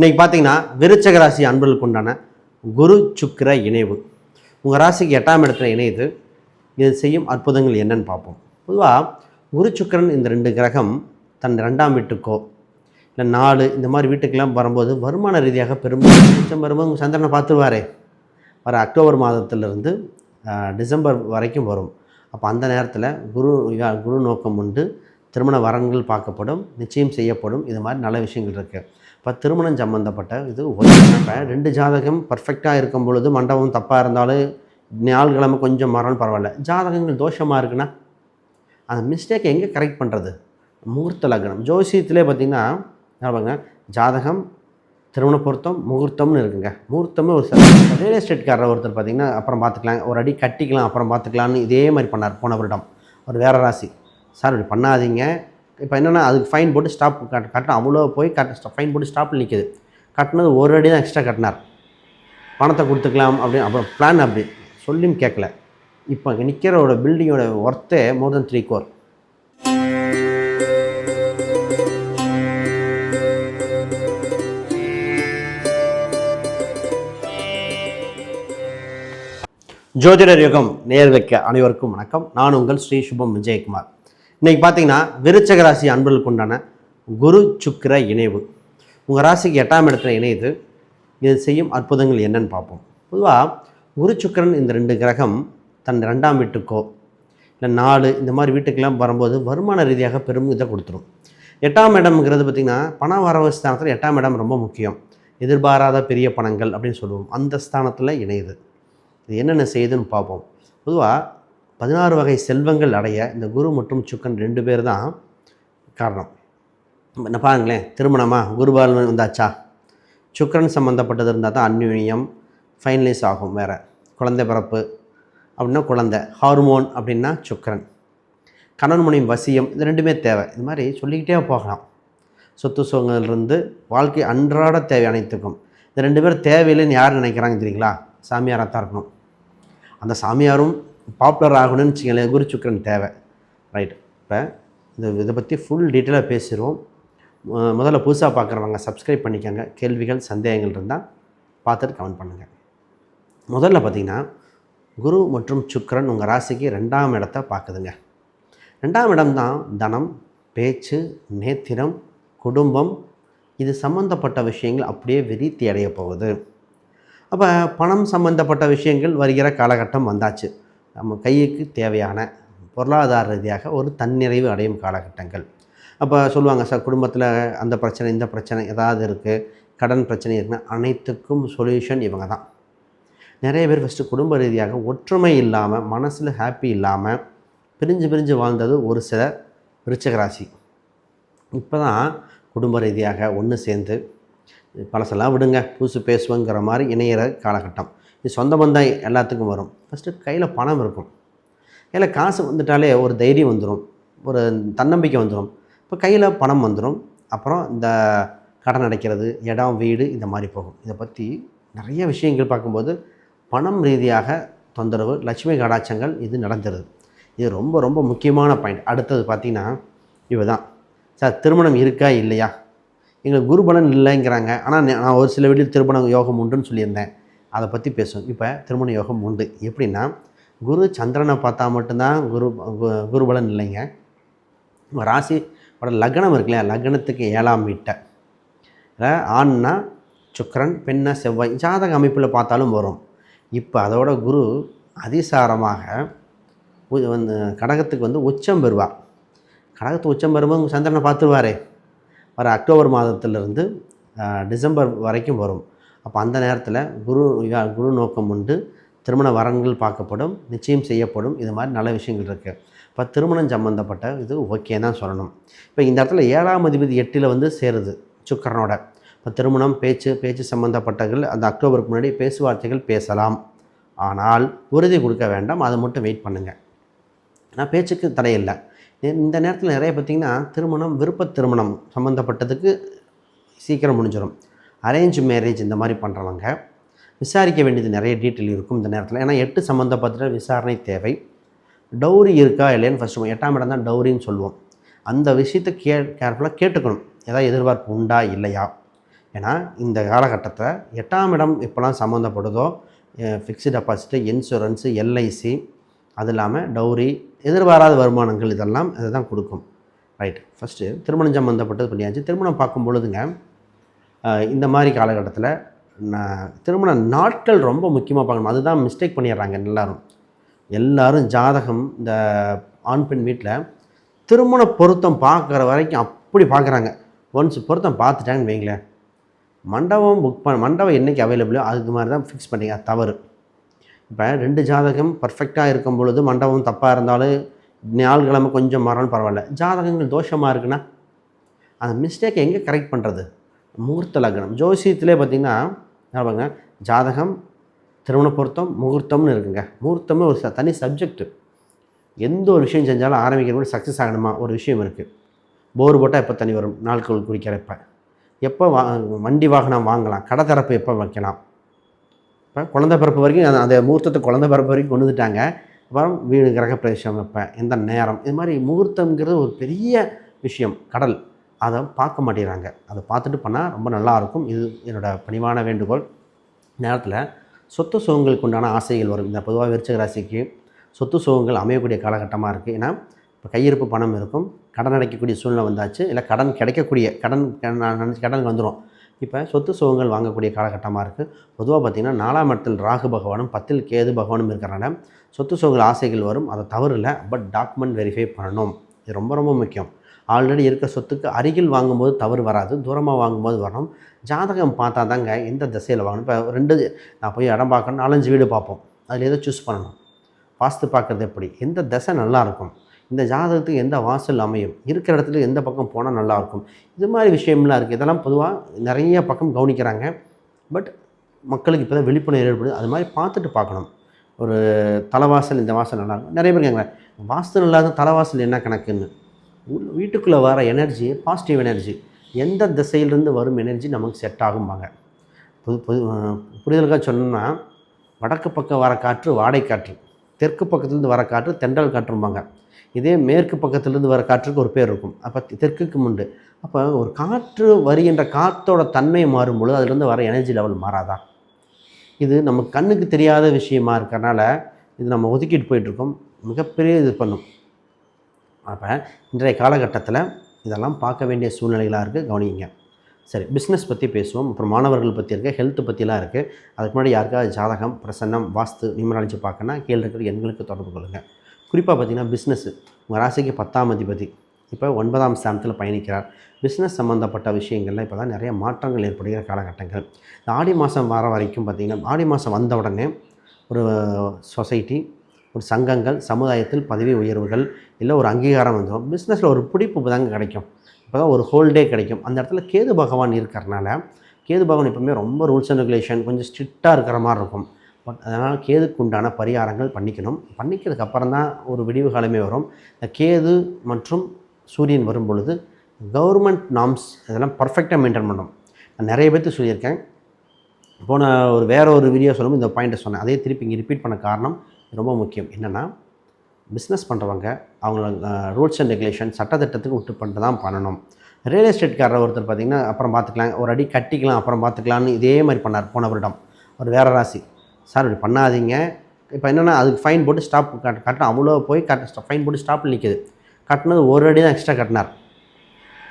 இன்றைக்கி பார்த்தீங்கன்னா விருச்சக ராசி அன்பர்களுக்கு உண்டான குரு சுக்கிர இணைவு. உங்கள் ராசிக்கு எட்டாம் இடத்துல இணையுது. இது செய்யும் அற்புதங்கள் என்னன்னு பார்ப்போம். பொதுவாக குரு சுக்கிரன் இந்த ரெண்டு கிரகம் தன் ரெண்டாம் வீட்டுக்கோ இல்லை நாலு இந்த மாதிரி வீட்டுக்கெல்லாம் வரும்போது வருமான ரீதியாக பெரும் மிச்சம் வரும்போது உங்கள் சந்திரனை பார்த்துருவாரே. வர அக்டோபர் மாதத்திலிருந்து டிசம்பர் வரைக்கும் வரும். அப்போ அந்த நேரத்தில் குரு குரு நோக்கம் உண்டு. திருமண வரன்கள் பார்க்கப்படும் நிச்சயம் செய்யப்படும். இது மாதிரி நல்ல விஷயங்கள் இருக்குது இப்போ திருமணம் சம்மந்தப்பட்ட இது ஒரு இப்போ ரெண்டு ஜாதகம் பர்ஃபெக்டாக இருக்கும் பொழுது மண்டபம் தப்பாக இருந்தாலும் நாள்கிழமை கொஞ்சம் மரம் பரவாயில்ல. ஜாதகங்கள் தோஷமாக இருக்குன்னா அந்த மிஸ்டேக்கை எங்கே கரெக்ட் பண்ணுறது முகூர்த்த லக்னம். ஜோசியத்திலே பார்த்திங்கன்னா ஜாதகம் திருமண பொருத்தம் முகூர்த்தம்னு இருக்குங்க. முகூர்த்தமே ஒரு ரியல் எஸ்டேட்காரர் ஒருத்தர் பார்த்தீங்கன்னா அப்புறம் பார்த்துக்கலாம். ஒரு அடி கட்டிக்கலாம் அப்புறம் பார்த்துக்கலாம்னு இதே மாதிரி பண்ணார் போன வருடம். ஒரு வேற ராசி. சார் இப்படி பண்ணாதீங்க. இப்போ என்னென்னா அதுக்கு ஃபைன் போட்டு ஸ்டாப் கட் கட்டணும் அவ்வளோ போய் கட்ட ஃபைன் போட்டு ஸ்டாப்பில் நிற்கிது கட்டினது ஒரு அடி தான் எக்ஸ்ட்ரா கட்டினார். பணத்தை கொடுத்துக்கலாம் அப்படின்னு அப்புறம் பிளான் அப்படி. சொல்லியும் கேட்கல. இப்போ நிற்கிறோட பில்டிங்கோட ஒர்த்தே மோர் தென் த்ரீ கோர் ஜோதிடர் யுகம் நேர்களுக்கு அனைவருக்கும் வணக்கம். நான் உங்கள் ஸ்ரீ சுபம் விஜயகுமார். இன்றைக்கி பார்த்தீங்கன்னா விருச்சக ராசி அன்பர்களுக்கு உண்டான குரு சுக்கிர இணைவு. உங்கள் ராசிக்கு எட்டாம் இடத்துல இணையுது. இது செய்யும் அற்புதங்கள் என்னன்னு பார்ப்போம். பொதுவாக குரு சுக்கிரன் இந்த ரெண்டு கிரகம் தன் ரெண்டாம் வீட்டுக்கோ இல்லை நாலு இந்த மாதிரி வீட்டுக்கெல்லாம் வரும்போது வருமான ரீதியாக பெரும் இதை கொடுத்துரும். எட்டாம் இடம்ங்கிறது பார்த்திங்கன்னா பண வரவு ஸ்தானத்தில் எட்டாம் இடம் ரொம்ப முக்கியம். எதிர்பாராத பெரிய பணங்கள் அப்படின்னு சொல்லுவோம். அந்த ஸ்தானத்தில் இணையுது. இது என்னென்ன செய்யுதுன்னு பார்ப்போம். பொதுவாக பதினாறு வகை செல்வங்கள் அடைய இந்த குரு மற்றும் சுக்கன் ரெண்டு பேர் தான் காரணம். என்ன பாருங்களேன் திருமணமா? குருபாலன் வந்தாச்சா? சுக்கரன் சம்மந்தப்பட்டது இருந்தால் தான் அந்யுன்யம் ஃபைனலைஸ் ஆகும் வேறு. குழந்தை பிறப்பு அப்படின்னா குழந்தை. ஹார்மோன் அப்படின்னா சுக்கரன். கணவன் மனைவி வசியம் இது ரெண்டுமே தேவை. இது மாதிரி சொல்லிக்கிட்டே போகலாம். சொத்து சுகங்கள்லேருந்து வாழ்க்கை அன்றாட தேவை அனைத்துக்கும். இந்த ரெண்டு பேரும் தேவையில்லைன்னு யார் நினைக்கிறாங்க தெரியுங்களா? சாமியாராக தான் இருக்கணும். அந்த சாமியாரும் பாப்புலர் ஆகணும்னு வச்சுக்கங்களேன் குரு சுக்கரன் தேவை. ரைட் இப்போ இந்த இதை பற்றி ஃபுல் டீட்டெயிலாக பேசிடுவோம் முதல்ல புதுசாக பார்க்குறவங்க சப்ஸ்கிரைப் பண்ணிக்கோங்க. கேள்விகள் சந்தேகங்கள் இருந்தால் பார்த்துட்டு கமெண்ட் பண்ணுங்கள் முதல்ல பார்த்தீங்கன்னா குரு மற்றும் சுக்கரன் உங்கள் ராசிக்கு ரெண்டாம் இடத்த பார்க்குதுங்க ரெண்டாம் இடம் தான் தனம் பேச்சு நேத்திரம் குடும்பம். இது சம்பந்தப்பட்ட விஷயங்கள் அப்படியே விரித்தி அடைய போகுது. அப்போ பணம் சம்பந்தப்பட்ட விஷயங்கள் வருகிற காலகட்டம் வந்தாச்சு. நம்ம கைக்கு தேவையான பொருளாதார ரீதியாக ஒரு தன்னிறைவு அடையும் காலகட்டங்கள். அப்போ சொல்லுவாங்க சார் குடும்பத்தில் அந்த பிரச்சனை இந்த பிரச்சனை ஏதாவது இருக்குது கடன் பிரச்சனை இருக்குன்னா அனைத்துக்கும் சொல்யூஷன் இவங்க தான். நிறைய பேர் ஃபஸ்ட்டு குடும்ப ரீதியாக ஒற்றுமை இல்லாமல் மனசில் ஹாப்பி இல்லாமல் பிரிஞ்சு பிரிஞ்சு வாழ்ந்தது ஒரு சில விருச்சக இப்போ தான் குடும்ப ரீதியாக ஒன்று சேர்ந்து பழசெல்லாம் விடுங்க புதுசு பேசுவோங்கிற மாதிரி இணையிற காலகட்டம். இது சொந்த பந்தம் எல்லாத்துக்கும் வரும். ஃபஸ்ட்டு கையில் பணம் இருக்கும். கையில் காசு வந்துட்டாலே ஒரு தைரியம் வந்துடும் ஒரு தன்னம்பிக்கை வந்துடும் இப்போ கையில் பணம் வந்துடும் அப்புறம் இந்த கடன் அடைக்கிறது இடம் வீடு இந்த மாதிரி போகும். இதை பற்றி நிறைய விஷயங்கள் பார்க்கும்போது பணம் ரீதியாக தொந்தரவு லட்சுமி கடாச்சங்கள் இது நடந்துருது. இது ரொம்ப ரொம்ப முக்கியமான பாயிண்ட். அடுத்தது பார்த்திங்கன்னா இவ தான் சார் திருமணம் இருக்கா இல்லையா? எங்களுக்கு குருபலன் இல்லைங்கிறாங்க. ஆனால் நான் ஒரு சில வீட்டில் திருமணம் யோகம் உண்டுன்னு சொல்லியிருந்தேன். அதை பற்றி பேசுவோம். இப்போ திருமண யோகம் உண்டு. எப்படின்னா குரு சந்திரனை பார்த்தா மட்டும்தான் குரு குருபலன் இல்லைங்க. ராசி ஓட லக்னம் இருக்கு இல்லையா? லக்னத்துக்கு ஏழாம் வீட்டை. ஆண்னா சுக்கரன் பெண்ணா செவ்வாய். ஜாதக அமைப்பில் பார்த்தாலும் வரும். இப்போ அதோட குரு அதிசாரமாக உ- வந்து கடகத்துக்கு வந்து உச்சம் பெறுவார். கடகத்து உச்சம் பெறும்போது சந்திரனை பார்த்துருவாரே. வர அக்டோபர் மாதத்திலிருந்து டிசம்பர் வரைக்கும் வரும். அப்போ அந்த நேரத்தில் குரு குரு நோக்கம் உண்டு. திருமண வரன்கள் பார்க்கப்படும் நிச்சயம் செய்யப்படும். இது மாதிரி நல்ல விஷயங்கள் இருக்குது இப்போ திருமணம் சம்மந்தப்பட்ட இது ஓகே தான் சொல்லணும். இப்போ இந்த இடத்துல ஏழாம் அதிபதி எட்டில் வந்து சேருது சுக்கரனோட. இப்போ திருமணம் பேச்சு பேச்சு சம்மந்தப்பட்டகள் அந்த அக்டோபருக்கு முன்னாடி பேச்சுவார்த்தைகள் பேசலாம். ஆனால் உறுதி கொடுக்க வேண்டாம் அதை மட்டும் வெயிட் பண்ணுங்கள் ஆனால் பேச்சுக்கு தடையில்லை இந்த நேரத்தில் நிறைய பார்த்திங்கன்னா திருமணம் விருப்ப திருமணம் சம்மந்தப்பட்டதுக்கு சீக்கிரம் முடிஞ்சிடும் அரேஞ்ச் மேரேஜ் இந்த மாதிரி பண்ணுறவங்க விசாரிக்க வேண்டியது நிறைய டீட்டெயில் இருக்கும் இந்த நேரத்தில். ஏன்னா எட்டு சம்மந்தப்பட்ட விசாரணை தேவை. டௌரி இருக்கா இல்லையான்னு ஃபஸ்ட்டு எட்டாம் இடம் தான் டௌரின்னு சொல்லுவோம். அந்த விஷயத்தை கே கேர்ஃபுல்லாக கேட்டுக்கணும். ஏதாவது எதிர்பார்ப்பு உண்டா இல்லையா? ஏன்னா இந்த காலகட்டத்தில் எட்டாம் இடம் இப்போலாம் சம்மந்தப்படுதோ ஃபிக்ஸ்டு டெபாசிட்டு இன்சூரன்ஸு எல்ஐசி அது இல்லாமல் டௌரி எதிர்பாராத வருமானங்கள் இதெல்லாம் இதை தான் கொடுக்கும். ரைட் ஃபஸ்ட்டு திருமணம் சம்மந்தப்பட்டது பண்ணியாச்சு. திருமணம் பார்க்கும் பொழுதுங்க இந்த மாதிரி காலகட்டத்தில் நான் திருமண நாட்கள் ரொம்ப முக்கியமாக பார்க்கணும். அதுதான் மிஸ்டேக் பண்ணிடுறாங்க எல்லோரும். எல்லாரும் ஜாதகம் இந்த ஆண் பெண் வீட்டில் திருமண பொருத்தம் பார்க்குற வரைக்கும் அப்படி பார்க்குறாங்க. ஒன்ஸ் பொருத்தம் பார்த்துட்டாங்கன்னு வைங்களேன் மண்டபம் புக் பண்ண மண்டபம் என்றைக்கு அவைலபிளோ அதுக்கு மாதிரி தான் ஃபிக்ஸ் பண்ணி தவறு. இப்போ ரெண்டு ஜாதகம் பர்ஃபெக்டாக இருக்கும் பொழுது மண்டபம் தப்பாக இருந்தாலும் நாள்கிழமை கொஞ்சம் மாறாலும் பரவாயில்ல. ஜாதகங்கள் தோஷமாக இருக்குன்னா அந்த மிஸ்டேக்கை எங்கே கரெக்ட் பண்ணுறது முகூர்த்த லக்னம். ஜோசியத்திலே பார்த்தீங்கன்னா பாருங்க ஜாதகம் திருமண பொருத்தம் முகூர்த்தம்னு இருக்குங்க. முகூர்த்தம்னு ஒரு ச- தனி சப்ஜெக்ட் எந்த ஒரு விஷயம் செஞ்சாலும் ஆரம்பிக்கிறவங்க சக்ஸஸ் ஆகணுமா? ஒரு விஷயம் இருக்குது போர் போட்டால் எப்போ தண்ணி வரும்? நாட்கள் குறிக்கிறப்ப எப்போ? வா வண்டி வாகனம் வாங்கலாம்? கடை திறப்பு எப்போ வைக்கலாம்? இப்போ குழந்த பிறப்பு வரைக்கும் அந்த- அந்த முகூர்த்தத்தை குழந்தை பிறப்பு வரைக்கும் கொண்டு வந்துட்டாங்க. அப்புறம் வீடு கிரகப்பிரவேசம் வைப்பேன். எந்த நேரம்? இது மாதிரி முகூர்த்தம்ங்கிறது ஒரு பெரிய விஷயம். கடல். அதை பார்க்க மாட்டேங்கிறாங்க. அதை பார்த்துட்டு பண்ணால் ரொம்ப நல்லா இருக்கும் இது என்னோடய பணிவான வேண்டுகோள். நேரத்தில் சொத்து சுகங்களுக்கு உண்டான ஆசைகள் வரும். இந்த பொதுவாக விருச்சக ராசிக்கு சொத்து சுகங்கள் அமையக்கூடிய காலகட்டமாக இருக்குது ஏன்னா இப்போ கையிருப்பு பணம் இருக்கும். கடன் அடைக்கக்கூடிய சூழ்நிலை வந்தாச்சு. இல்லை கடன் கிடைக்கக்கூடிய கடன் நினச்சி கடன் வந்துடும் இப்போ சொத்து சுகங்கள் வாங்கக்கூடிய காலகட்டமாக இருக்குது பொதுவாக பார்த்திங்கன்னா நாலாம் இடத்தில் ராகு பகவானும் பத்தில் கேது பகவானும் இருக்கிறனால சொத்து சுகங்கள் ஆசைகள் வரும். அதை தவறு இல்லை. பட் டாக்குமெண்ட் வெரிஃபை பண்ணணும். இது ரொம்ப ரொம்ப முக்கியம். ஆல்ரெடி இருக்க சொத்துக்கு அருகில் வாங்கும்போது தவறு வராது தூரமாக வாங்கும்போது வரணும் ஜாதகம் பார்த்தா தாங்க எந்த திசையில் வாங்கணும்? இப்போ ரெண்டு நான் போய் இடம் பார்க்கணும் நாலஞ்சு வீடு பார்ப்போம். அதில் எதை சூஸ் பண்ணணும்? வாஸ்து பார்க்குறது எப்படி? எந்த திசை நல்லா இருக்கும்? இந்த ஜாதகத்துக்கு எந்த வாசல் அமையும்? இருக்கிற இடத்துல எந்த பக்கம் போனால் நல்லாயிருக்கும் இது மாதிரி விஷயம்லாம் இருக்குது இதெல்லாம் பொதுவாக நிறைய பக்கம் கவனிக்கிறாங்க. பட் மக்களுக்கு இப்போ தான் விழிப்புணர்வு ஏற்படுது. அது மாதிரி பார்த்துட்டு பார்க்கணும். ஒரு தலைவாசல் இந்த வாசல் நல்லா இருக்கும். நிறைய பேர் கேட்குறாங்க வாஸ்து இல்லாத தலைவாசல் என்ன கணக்குன்னு? வீட்டுக்குள்ளே வர எனர்ஜி பாசிட்டிவ் எனர்ஜி எந்த திசையிலிருந்து வரும் எனர்ஜி நமக்கு செட் ஆகும்பாங்க. புது புது புரிதலுக்காக சொன்னோம்னா வடக்கு பக்கம் வர காற்று வாடை காற்று தெற்கு பக்கத்துலேருந்து வர காற்று தென்றல் காற்றும்பாங்க. இதே மேற்கு பக்கத்துலேருந்து வர காற்றுக்கு ஒரு பேர் இருக்கும். அப்போ தெற்குக்கு முண்டு அப்போ ஒரு காற்று வருகின்ற காற்றோட தன்மை மாறும்பொழுது அதுலேருந்து வர எனர்ஜி லெவல் மாறாதா? இது நம்ம கண்ணுக்கு தெரியாத விஷயமா இருக்கிறனால இது நம்ம ஒதுக்கிட்டு போயிட்டுருக்கோம் மிகப்பெரிய இது பண்ணும். அப்போ இன்றைய காலகட்டத்தில் இதெல்லாம் பார்க்க வேண்டிய சூழ்நிலைகளாக இருக்குது கவனிங்க. சரி பிஸ்னஸ் பற்றி பேசுவோம். அப்புறம் மாணவர்கள் பற்றி இருக்குது ஹெல்த் பற்றிலாம் இருக்குது அதுக்கு முன்னாடி யாருக்காவது ஜாதகம் பிரசன்னம் வாஸ்து நியூமராலஜி பார்க்கணும்னா கீழே இருக்கிற எண்களுக்கு தொடர்பு கொள்ளுங்கள் குறிப்பாக பார்த்தீங்கன்னா பிஸ்னஸ்ஸு உங்கள் ராசிக்கு பத்தாம் அதிபதி இப்போ ஒன்பதாம் ஸ்தானத்தில் பயணிக்கிறார். பிஸ்னஸ் சம்மந்தப்பட்ட விஷயங்கள்ல இப்போ தான் நிறைய மாற்றங்கள் ஏற்படுகிற காலகட்டங்கள். இந்த ஆடி மாதம் வர வரைக்கும் பார்த்திங்கன்னா ஆடி மாதம் வந்த உடனே ஒரு சொசைட்டி ஒரு சங்கங்கள் சமுதாயத்தில் பதவி உயர்வுகள் இல்லை ஒரு அங்கீகாரம் வந்துடும் பிஸ்னஸில் ஒரு பிடிப்பு தாங்க கிடைக்கும். இப்போ தான் ஒரு ஹோல்டே கிடைக்கும். அந்த இடத்துல கேது பகவான் இருக்கிறனால கேது பகவான் எப்பவுமே ரொம்ப ரூல்ஸ் அண்ட் ரெகுலேஷன் கொஞ்சம் ஸ்ட்ரிக்டாக இருக்கிற மாதிரி இருக்கும். பட் அதனால் கேதுக்கு உண்டான பரிகாரங்கள் பண்ணிக்கணும். பண்ணிக்கிறதுக்கு அப்புறம் தான் ஒரு விடிவு காலமே வரும். இந்த கேது மற்றும் சூரியன் வரும் பொழுது கவர்மெண்ட் நாம்ஸ் இதெல்லாம் பர்ஃபெக்டாக மெயின்டைன் பண்ணணும். நான் நிறைய பேர்த்து சொல்லியிருக்கேன். போன ஒரு வேற ஒரு வீடியோ சொல்லும் இந்த பாயிண்ட்டை சொன்னேன். அதே திருப்பி இங்கே ரிப்பீட் பண்ண காரணம் ரொம்ப முக்கியம். என்னென்னா பிஸ்னஸ் பண்ணுறவங்க அவங்கள ரூல்ஸ் அண்ட் ரெகுலேஷன் சட்டத்திட்டத்துக்கு விட்டு பண்ணிட்டு தான் பண்ணணும். ரியல் எஸ்டேட்காரர் ஒருத்தர் பார்த்திங்கன்னா அப்புறம் பார்த்துக்கலாம். ஒரு அடி கட்டிக்கலாம் அப்புறம் பார்த்துக்கலாம்னு இதே மாதிரி பண்ணார். போன வருடம். ஒரு வேறு ராசி. சார் இப்படி பண்ணாதீங்க. இப்போ என்னென்னா அதுக்கு ஃபைன் போட்டு ஸ்டாப் கட்ட கட்டணும். அவ்வளோ போய் கட்ட ஃபைன் போட்டு ஸ்டாப்பில் நிற்கிது கட்டினது ஒரு அடி தான் எக்ஸ்ட்ரா கட்டினார்.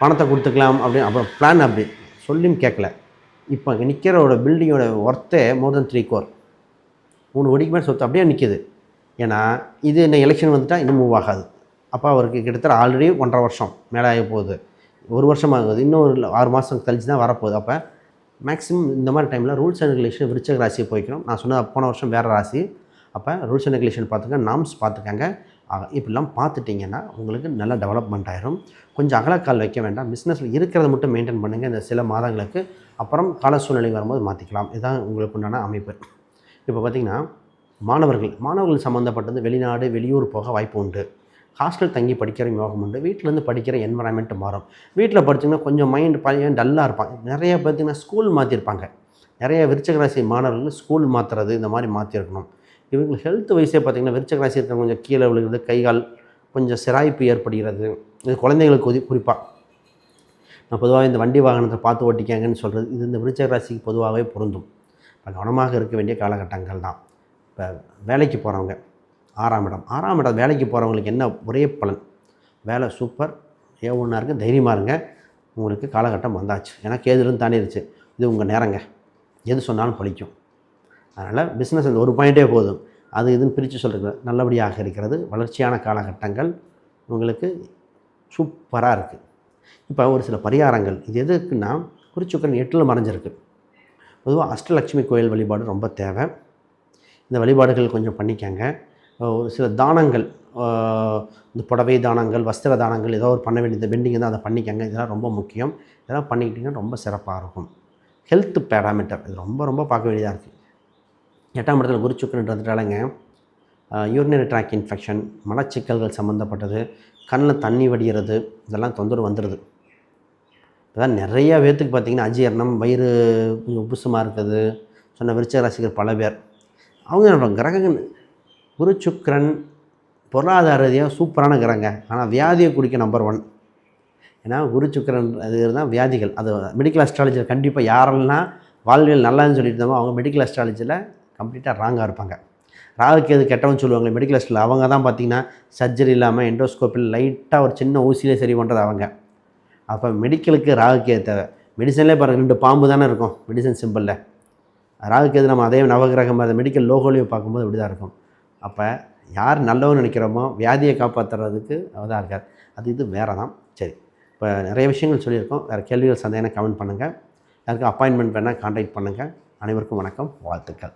பணத்தை கொடுத்துக்கலாம் அப்படின்னு அப்புறம் பிளான் அப்படி. சொல்லியும் கேட்கல. இப்போ நிற்கிறோட பில்டிங்கோட ஒர்த்தே மோர் தென் த்ரீ கோர் மூணு கோடிக்கு மேலே சொத்து அப்படியே நிற்கிது ஏன்னா இது என்ன எலெக்ஷன் வந்துட்டால் இன்னும் மூவ் ஆகாது. அப்போ அவருக்கு கிட்டத்தட்ட ஆல்ரெடி ஒன்றரை வருஷம் மேலே ஆகி போகுது. ஒரு வருஷம் ஆகுது. இன்னும் ஒரு ஆறு மாதம் கழிச்சு தான் வரப்போகுது. அப்போ மேக்ஸிமம் இந்த மாதிரி டைமில் ரூல்ஸ் அண்ட் ரெகுலேஷன் விருச்சக ராசியை போய்க்கணும் நான் சொன்ன போன வருஷம் வேறு ராசி. அப்போ ரூல்ஸ் அண்ட் ரெகுலேஷன் பார்த்துங்க நாம்ஸ் பார்த்துக்கங்க. இப்படிலாம் பார்த்துட்டிங்கன்னா உங்களுக்கு நல்ல டெவலப்மெண்ட் ஆயிரும். கொஞ்சம் அகலக்கால் வைக்க வேண்டாம். பிஸ்னஸில் இருக்கிறத மட்டும் மெயின்டைன் பண்ணுங்கள் இந்த சில மாதங்களுக்கு அப்புறம் கால சூழ்நிலை வரும்போது மாற்றிக்கலாம் இதுதான் உங்களுக்கு உண்டான அமைப்பு. இப்போ பார்த்திங்கன்னா மாணவர்கள் மாணவர்கள் சம்மந்தப்பட்டது வெளிநாடு வெளியூர் போக வாய்ப்பு உண்டு. ஹாஸ்டல் தங்கி படிக்கிற யோகம் உண்டு. வீட்டிலேருந்து படிக்கிற என்வரான்மெண்ட் மாறும். வீட்டில் படிச்சிங்கன்னா கொஞ்சம் மைண்ட் பையன் டல்லாக இருப்பாங்க நிறைய பார்த்திங்கன்னா ஸ்கூல் மாற்றிருப்பாங்க நிறைய விருச்சக ராசி மாணவர்கள் ஸ்கூல் மாற்றுறது இந்த மாதிரி மாற்றிருக்கணும் இவங்களுக்கு ஹெல்த் வைஸே பார்த்திங்கன்னா விருச்சக ராசி கொஞ்சம் கீழே விழுகிறது கை கால் கொஞ்சம் சிராய்ப்பு ஏற்படுகிறது. இது குழந்தைகளுக்கு உதவி குறிப்பாக நான் பொதுவாக இந்த வண்டி வாகனத்தை பார்த்து ஓட்டிக்காங்கன்னு சொல்கிறது இது இந்த விருச்சக ராசிக்கு பொதுவாகவே பொருந்தும். இப்போ கவனமாக இருக்க வேண்டிய காலகட்டங்கள் தான். இப்போ வேலைக்கு போகிறவங்க ஆறாம் இடம். ஆறாம் இடம் வேலைக்கு போகிறவங்களுக்கு என்ன ஒரே பலன்? வேலை சூப்பர் ஏ ஒன்றா இருங்க தைரியமாக இருங்க. உங்களுக்கு காலகட்டம் வந்தாச்சு. ஏன்னா கேதுலும் தாண்டிருச்சு. இது உங்கள் நேரங்க. எது சொன்னாலும் பழிக்கும். அதனால் பிஸ்னஸ் அந்த ஒரு பாயிண்ட்டே போதும். அது இதுன்னு பிரித்து சொல்கிறது நல்லபடியாக இருக்கிறது. வளர்ச்சியான காலகட்டங்கள் உங்களுக்கு சூப்பராக இருக்குது இப்போ ஒரு சில பரிகாரங்கள். இது எதுக்குன்னா குறிச்சுக்கரன் எட்டில் மறைஞ்சிருக்கு. பொதுவாக அஷ்டலட்சுமி கோயில் வழிபாடு ரொம்ப தேவை. இந்த வழிபாடுகள் கொஞ்சம் பண்ணிக்கங்க. ஒரு சில தானங்கள் இந்த புடவை தானங்கள் வஸ்திர தானங்கள் ஏதோ ஒரு பண்ண வேண்டியது பெண்டிங் தான் அதை பண்ணிக்கங்க. இதெல்லாம் ரொம்ப முக்கியம். இதெல்லாம் பண்ணிக்கிட்டிங்கன்னா ரொம்ப சிறப்பாக இருக்கும். ஹெல்த் பேராமீட்டர் இது ரொம்ப ரொம்ப பார்க்க வேண்டியதாக இருக்குது எட்டாம் இடத்துல குரு சுக்கரன்றதுனாலங்க யூரினரி ட்ராக் இன்ஃபெக்ஷன் மலச்சிக்கல்கள் சம்மந்தப்பட்டது கண்ணில் தண்ணி வடிகிறது இதெல்லாம் தொந்தரவு வந்துடுது அதான் நிறைய பேர்த்துக்கு பார்த்தீங்கன்னா அஜீரணம் வயிறு கொஞ்சம் உப்புசமாக இருக்குது. சொன்ன விருச்சக ராசிகர் பல பேர். அவங்க என்ன கிரகங்கள். குரு சுக்கரன் பொருளாதார ரீதியாக சூப்பரான கிரகங்க. ஆனால் வியாதியை குடிக்க நம்பர் ஒன் ஏன்னா குரு சுக்கரன் அது தான் வியாதிகள். அது மெடிக்கல் அஸ்ட்ராலஜியில் கண்டிப்பாக யாரெல்லாம் வாழ்வியல் நல்லான்னு சொல்லிட்டு இருந்தோமோ அவங்க மெடிக்கல் அஸ்ட்ராலஜியில் கம்ப்ளீட்டாக ராங்காக இருப்பாங்க. ராகுக்கு எது கெட்டவன்னு சொல்லுவாங்க மெடிக்கல் அஸ்ட்ராலஜி அவங்க தான் பார்த்தீங்கன்னா சர்ஜரி இல்லாமல் எண்டோஸ்கோப்பில் லைட்டாக ஒரு சின்ன ஊசியிலே சரி பண்ணுறது அவங்க. அப்போ மெடிக்கலுக்கு ராகுக்கே தேவை. மெடிசன்லேயே பாருங்கள் ரெண்டு பாம்பு தானே இருக்கும் மெடிசன் சிம்பிளில் ராகுக்கேது நம்ம அதே நவகிரகம் அதை மெடிக்கல் லோகோலையும் பார்க்கும்போது இப்படி தான் இருக்கும். அப்போ யார் நல்லவன்னு நினைக்கிறோமோ வியாதியை காப்பாற்றுறதுக்கு அவதான் இருக்கார். அது இது வேறு தான் சரி இப்போ நிறைய விஷயங்கள் சொல்லியிருக்கோம். வேறு கேள்விகள் சந்தேகம் கமெண்ட் பண்ணுங்கள் யாருக்கும் அப்பாயின்மெண்ட் வேணால் கான்டாக்ட் பண்ணுங்கள் அனைவருக்கும் வணக்கம் வாழ்த்துக்கள்.